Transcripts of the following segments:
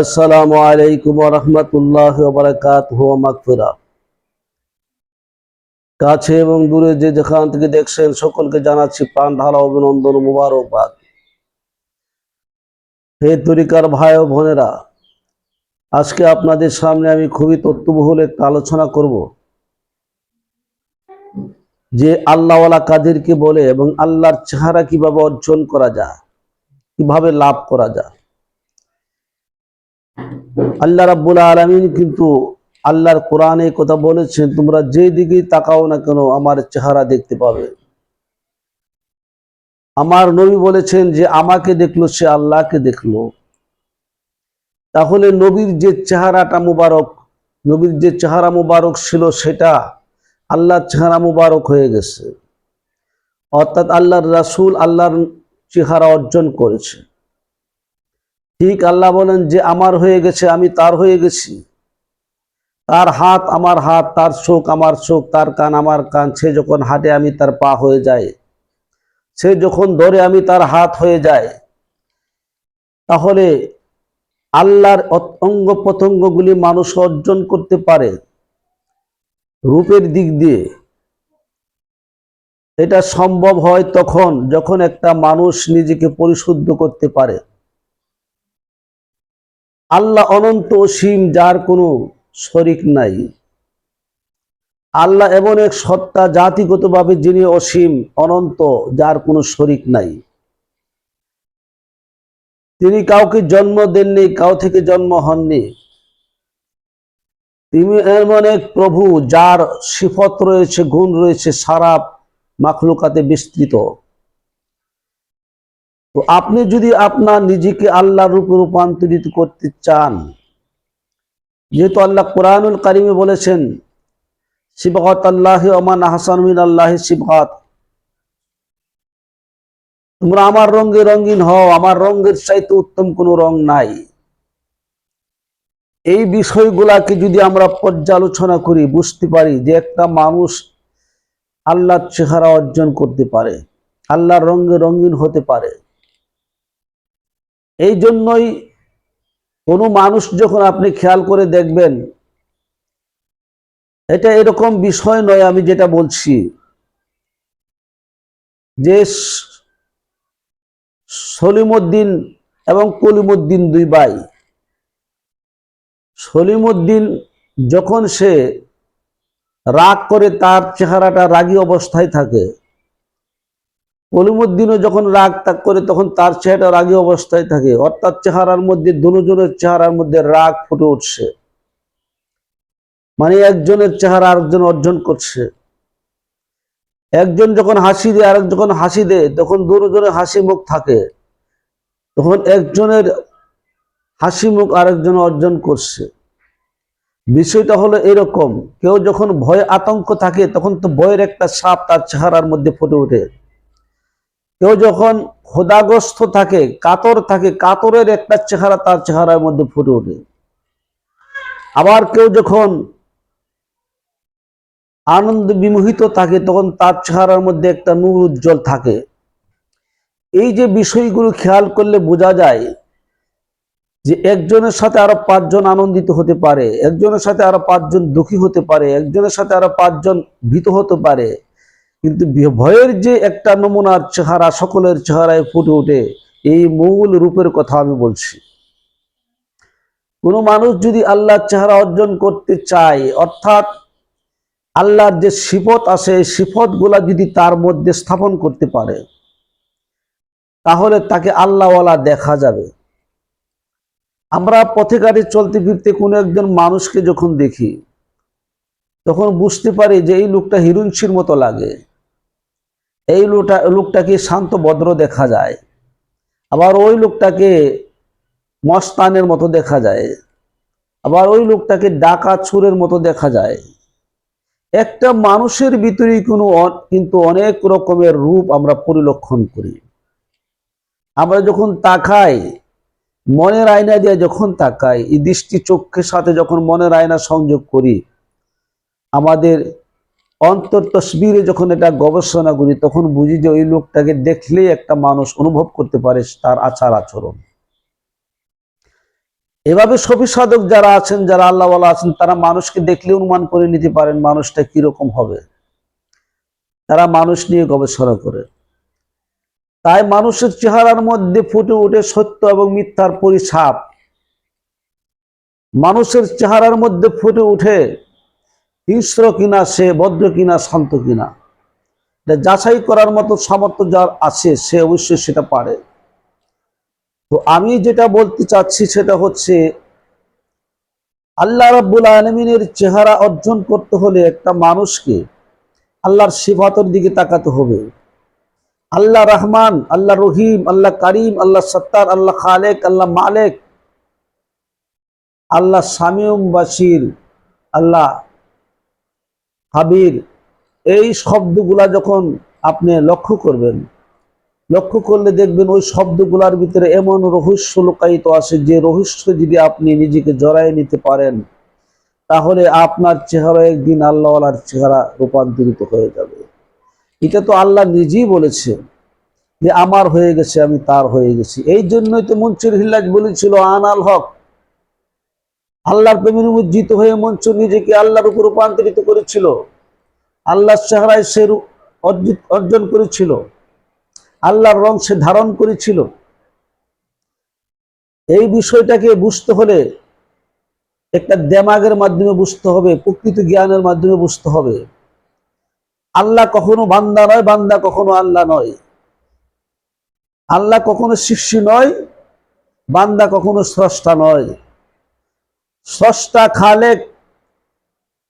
আসসালামু আলাইকুম রহমতুল্লাহ বারাকাত মাগফিরা কাছে এবং দূরে যে যেখান থেকে দেখছেন সকলকে জানাচ্ছি প্রাণ ঢালা অভিনন্দন মুবারকবাদ। হে তরিকার ভাই ও বোনেরা, আজকে আপনাদের সামনে আমি খুবই তথ্যবহুল একটা আলোচনা করব। যে আল্লাহওয়ালা কাদেরকে বলে এবং আল্লাহর চেহারা কীভাবে অর্জন করা যায়, কীভাবে লাভ করা যায়। আল্লাহ রাব্বুল আলমিন কিন্তু আল্লাহর কোরআনে কথা বলেছেন, তোমরা যে দিকেই তাকাও না কেন আমার চেহারা দেখতে পাবে। আমার নবী বলেছেন যে, আমাকে দেখল, সে আল্লাহকে দেখল। তাহলে নবীর যে চেহারাটা মুবারক, নবীর যে চেহারা মুবারক ছিল সেটা আল্লাহর চেহারা মুবারক হয়ে গেছে। অর্থাৎ আল্লাহর রাসূল আল্লাহর চেহারা অর্জন করেছে। ঠিক আল্লাহ বলেন যে আমার হয়ে গেছে, আমি তার হয়ে গেছি। তার হাত আমার হাত, তার চোখ আমার চোখ তার কান আমার কান। সে যখন হাঁটে, আমি তার পা হয়ে যায় সে যখন ধরে, আমি তার হাত হয়ে যায় তাহলে আল্লাহর অঙ্গ প্রত্যঙ্গগুলি মানুষ অর্জন করতে পারে রূপের দিক দিয়ে। এটা সম্ভব হয় তখন, যখন একটা মানুষ নিজেকে পরিশুদ্ধ করতে পারে। আল্লাহ অনন্ত অসীম, যার কোনো শরিক নাই। আল্লাহ এমন এক সত্তা জাতিগতভাবে যিনি অসীম, অনন্ত, যার কোনো শরিক নাই। তিনি কাউকে জন্ম দেননি, কাউ থেকে জন্ম হননি। তিনি এমন এক প্রভু, যার সিফত রয়েছে, গুণ রয়েছে, সারা মাখলুকাতে বিস্তৃত। তো আপনি যদি আপনার নিজেকে আল্লাহর রূপে রূপান্তরিত করতে চান, যেহেতু আল্লাহ কোরআনুল কারিমে বলেছেন শিবগত আল্লাহ ওমান হাসান আল্লাহ শিবগত তোমরা আমার রঙে রঙিন হও, আমার রঙের চাইতে উত্তম কোনো রং নাই। এই বিষয়গুলাকে যদি আমরা পর্যালোচনা করি, বুঝতে পারি যে একটা মানুষ আল্লাহর চেহারা অর্জন করতে পারে, আল্লাহর রঙে রঙিন হতে পারে। এই জন্যই কোনো মানুষ যখন আপনি খেয়াল করে দেখবেন, এটা এরকম বিষয় নয় আমি যেটা বলছি। যে সলিমুদ্দিন এবং কলিমুদ্দিন দুই ভাই। সলিমুদ্দিন যখন সে রাগ করে তার চেহারাটা রাগী অবস্থায় থাকে কলিমুদ্দিনও যখন রাগ তাক করে, তখন তার চেহারা রাগী অবস্থায় থাকে। অর্থাৎ চেহারার মধ্যে, দুজনের চেহারার মধ্যে রাগ ফুটে উঠছে। মানে একজনের চেহারা আরেকজন অর্জন করছে। একজন যখন হাসি দেয়, আরেক যখন হাসি দেয়, তখন দুজনের হাসি মুখ থাকে। তখন একজনের হাসি মুখ আরেকজন অর্জন করছে। বিষয়টা হলো এরকম, কেউ যখন ভয় আতঙ্ক থাকে, তখন তো ভয়ের একটা সাপ তার চেহারার মধ্যে ফুটে ওঠে। কেউ যখন ক্ষুধাগ্রস্ত থাকে, কাতর থাকে, কাতরের একটা চেহারা তার চেহারার মধ্যে ফুটে ওঠে। আবার কেউ যখন আনন্দ বিমোহিত থাকে, তখন তার চেহারার মধ্যে একটা নূর উজ্জ্বল থাকে। এই যে বিষয়গুলো খেয়াল করলে বোঝা যায় যে একজনের সাথে আরও পাঁচজন আনন্দিত হতে পারে, একজনের সাথে আরও পাঁচজন দুঃখী হতে পারে, একজনের সাথে আরও পাঁচজন ভীত হতে পারে। কিন্তু ভয়ের যে একটা নমুনার চেহারা, সকলের চেহারায় ফুটে ওঠে, এই মূল রূপের কথা আমি বলছি। কোনো মানুষ যদি আল্লাহর চেহারা অর্জন করতে চায়, অর্থাৎ আল্লাহর যে সিফত আছে, এই গুলা যদি তার মধ্যে স্থাপন করতে পারে, তাহলে তাকে আল্লাহওয়ালা দেখা যাবে। আমরা পথে ঘাটে চলতে ফিরতে কোনো একজন মানুষকে যখন দেখি, তখন বুঝতে পারি যে এই লোকটা হিরুঞ্চির মতো লাগে। এই লোকটা লোকটাকে শান্ত ভদ্র দেখা যায়। আবার ওই লোকটাকে মস্তানের মতো দেখা যায়। আবার ওই লোকটাকে ডাকা ছুরের মতো দেখা যায়। একটা মানুষের ভিতরেই কোনো কিন্তু অনেক রকমের রূপ আমরা পরিলক্ষণ করি। আমরা যখন তাকাই, মনের আয়না দিয়ে যখন তাকাই, এই দৃষ্টি চক্ষের সাথে যখন মনের আয়না সংযোগ করি, আমাদের অন্তর তসবিরে যখন এটা গবেষণা করি, তখন বুঝি যে ওই লোকটাকে দেখলেই একটা মানুষ অনুভব করতে পারে তার আচার আচরণ। এভাবে সফি সাধক যারা আছেন, যারা আল্লাহ আছেন, তারা মানুষকে দেখলে অনুমান করে নিতে পারেন মানুষটা কীরকম হবে। তারা মানুষ নিয়ে গবেষণা করে। তাই মানুষের চেহারার মধ্যে ফুটে ওঠে সত্য এবং মিথ্যার পরিছাপ। মানুষের চেহারার মধ্যে ফুটে উঠে হিংস্র কিনা, সে ভদ্র কিনা, শান্ত কিনা। যাচাই করার মতো সামর্থ্য যার আছে, সে অবশ্যই সেটা পারে। তো আমি যেটা বলতে চাচ্ছি সেটা হচ্ছে, আল্লাহ রাব্বুল আলমিনের চেহারা অর্জন করতে হলে একটা মানুষকে আল্লাহর সিফাতের দিকে তাকাতে হবে। আল্লাহ রহমান, আল্লাহ রহিম, আল্লাহ করিম, আল্লাহ সত্তার, আল্লাহ খালেক, আল্লাহ মালেক, আল্লাহ সামিউম বাসির আল্লাহ হাবির, এই শব্দগুলা যখন আপনি লক্ষ্য করবেন, লক্ষ্য করলে দেখবেন ওই শব্দগুলার ভিতরে এমন রহস্য লুকায়িত আছে যে রহস্য যদি আপনি নিজেকে জড়াই নিতে পারেন, তাহলে আপনার চেহারা একদিন আল্লাহওয়ালার চেহারা রূপান্তরিত হয়ে যাবে। এটা তো আল্লাহ নিজেই বলেছে যে, আমার হয়ে গেছে, আমি তার হয়ে গেছি। এই জন্যই তো মঞ্চুর হিল্লাজ বলেছিল আনাল হক। আল্লাহর প্রেমে নিমজ্জিত হয়ে মঞ্চ নিজেকে আল্লাহর উপর রূপান্তরিত করেছিল। আল্লাহর চেহারায় সে অর্জন করেছিল। আল্লাহর রং সে ধারণ করেছিল। এই বিষয়টাকে বুঝতে হলে একটা দেমাগের মাধ্যমে বুঝতে হবে, প্রকৃত জ্ঞানের মাধ্যমে বুঝতে হবে। আল্লাহ কখনো বান্দা নয়, বান্দা কখনো আল্লাহ নয়। আল্লাহ কখনো শিষ্য নয়, বান্দা কখনো স্রষ্টা নয়। স্রষ্টা খালেক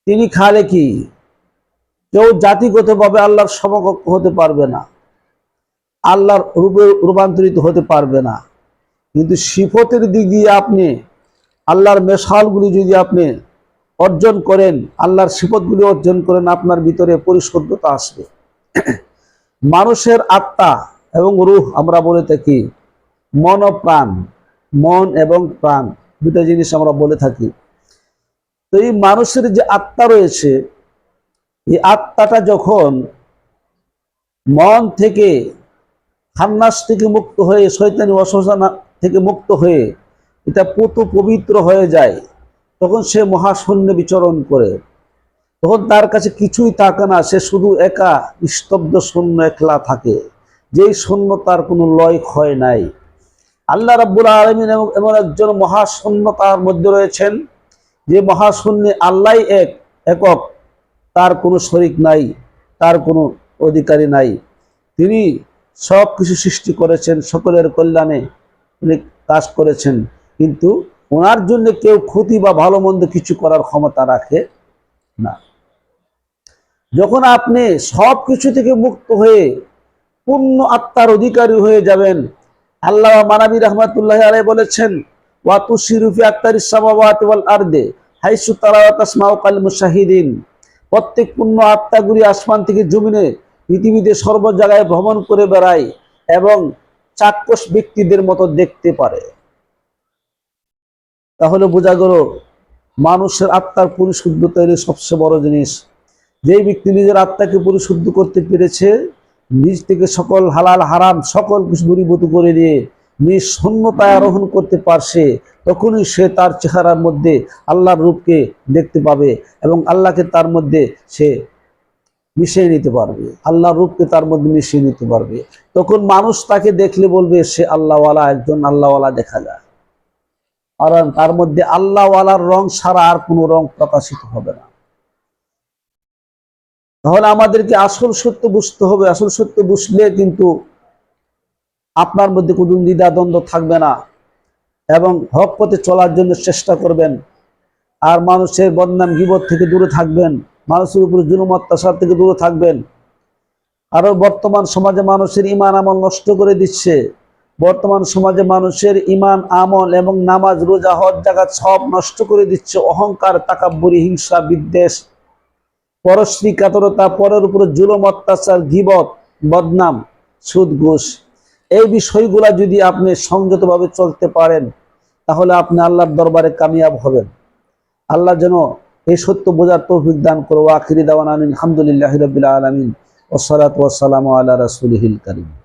তিনি খালে কি? কেউ জাতিগতভাবে আল্লাহর সমকক্ষ হতে পারবে না। আল্লাহর রূপে রূপান্তরিত হতে পারবে না। কিন্তু সিফতের দিক দিয়ে আপনি, আল্লাহর মেশালগুলি যদি আপনি অর্জন করেন, আল্লাহর সিফতগুলি অর্জন করেন, আপনার ভিতরে পরিশুদ্ধতা আসবে। মানুষের আত্মা এবং রুহ আমরা বলে থাকি মন ও প্রাণ, মন এবং প্রাণ। দুটা জিনিস আমরা বলে থাকি। তো এই মানুষের যে আত্মা রয়েছে, এই আত্মাটা যখন মন থেকে খান্নাস থেকে মুক্ত হয়ে শৈতানি অসহসানা থেকে মুক্ত হয়ে এটা পুত পবিত্র হয়ে যায়, তখন সে মহাশূন্যে বিচরণ করে। তখন তার কাছে কিছুই থাকে না, সে শুধু একা স্তব্ধ শূন্য একলা থাকে। যেই শূন্য তার কোনো লয় ক্ষয় নাই। আল্লাহ রাব্বুল আলমিন এমন একজন মহাশূন্য তার মধ্যে রয়েছেন, যে মহাশূন্যে আল্লাহ এক, একক। তার কোনো শরিক নাই, তার কোনো অধিকারী নাই। তিনি সব কিছু সৃষ্টি করেছেন, সকলের কল্যাণে তিনি কাজ করেছেন। কিন্তু ওনার জন্য কেউ ক্ষতি বা ভালো মন্দ কিছু করার ক্ষমতা রাখে না। যখন আপনি সব কিছু থেকে মুক্ত হয়ে পূর্ণ আত্মার অধিকারী হয়ে যাবেন আল্লাহ মানাবী রহমতুল্লাহ আলাই বলেছেন ওয়াতুশিরুফি আত্মার ইসামাওয়াত ওয়াল আরদে হাইসু তালাওয়াত আসমাউ কাল মুশাহিদিন। প্রত্যেক পূর্ণ আত্মাগুলি আসমান থেকে জমিনে পৃথিবীতে সর্ব জায়গায় ভ্রমণ করে বেড়ায় এবং চাক্ষুষ ব্যক্তিদের মতো দেখতে পারে। তাহলে বোঝা গেল, মানুষের আত্মার পরিশুদ্ধতা হলো সবচেয়ে বড় জিনিস। যেই ব্যক্তি নিজের আত্মাকে পরিশুদ্ধ করতে পেরেছে নিজ থেকে সকল হালাল, হারাম, সকল কিছু দূরীভূত করে দিয়ে নিজ আরোহণ করতে পারছে, তখনই সে তার চেহারার মধ্যে আল্লাহর রূপকে দেখতে পাবে এবং আল্লাহকে তার মধ্যে সে মিশিয়ে নিতে পারবে। আল্লাহর রূপকে তার মধ্যে মিশিয়ে নিতে পারবে। তখন মানুষ তাকে দেখলে বলবে, সে আল্লাহওয়ালা, একজন আল্লাহওয়ালা দেখা যায়। কারণ তার মধ্যে আল্লাহওয়ালার রং ছাড়া আর কোনো রং প্রকাশিত হবে না। তাহলে আমাদেরকে আসল সত্য বুঝতে হবে। আসল সত্য বুঝলে কিন্তু আপনার মধ্যে কোনো দ্বিধাদ্বন্দ্ব থাকবে না এবং হক পথে চলার জন্য চেষ্টা করবেন। আর মানুষের বদনাম গিবত থেকে দূরে থাকবেন। মানুষের উপরে জুলুম, অত্যাচার থেকে দূরে থাকবেন। আরও বর্তমান সমাজে মানুষের ইমান আমল নষ্ট করে দিচ্ছে। বর্তমান সমাজে মানুষের ইমান আমল এবং নামাজ, রোজা, হজ জাগাত সব নষ্ট করে দিচ্ছে। অহংকার, তাকাব্বরি, হিংসা, বিদ্বেষ পরশ্রী কাতরতা, পরের উপরে জুলম, অত্যাচার, গিবত, বদনাম সুদ ঘুষ এই বিষয়গুলা যদি আপনি সংযতভাবে চলতে পারেন, তাহলে আপনি আল্লাহর দরবারে কামিয়াব হবেন। আল্লাহ যেন এই সত্য বোঝার তৌফিক দান করো আখিরি দাওয়ান আলহামদুলিল্লাহ রবিল আলমিন। ওসলাত ওসালাম আল্লাহ রসুলহিল করিম।